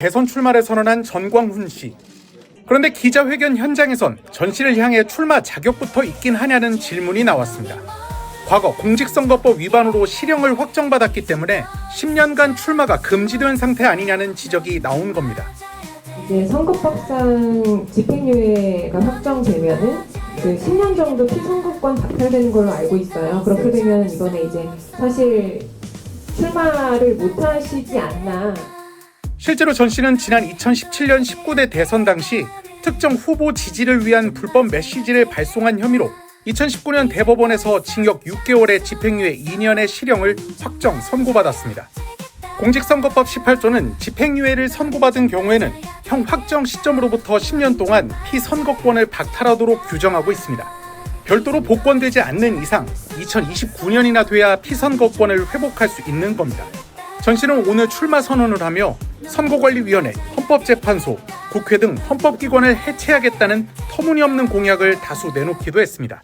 대선 출마를 선언한 전광훈 씨. 그런데 기자회견 현장에선 전 씨를 향해 출마 자격부터 있긴 하냐는 질문이 나왔습니다. 과거 공직선거법 위반으로 실형을 확정받았기 때문에 10년간 출마가 금지된 상태 아니냐는 지적이 나온 겁니다. 이제 선거법상 집행유예가 확정되면은 그 10년 정도 피선거권 박탈되는 걸로 알고 있어요. 그렇게 되면 이번에 이제 사실 출마를 못 하시지 않나. 실제로 전 씨는 지난 2017년 19대 대선 당시 특정 후보 지지를 위한 불법 메시지를 발송한 혐의로 2019년 대법원에서 징역 6개월의 집행유예 2년의 실형을 확정 선고받았습니다. 공직선거법 18조는 집행유예를 선고받은 경우에는 형 확정 시점으로부터 10년 동안 피선거권을 박탈하도록 규정하고 있습니다. 별도로 복권되지 않는 이상 2029년이나 돼야 피선거권을 회복할 수 있는 겁니다. 전 씨는 오늘 출마 선언을 하며 선거관리위원회, 헌법재판소, 국회 등 헌법기관을 해체하겠다는 터무니없는 공약을 다수 내놓기도 했습니다.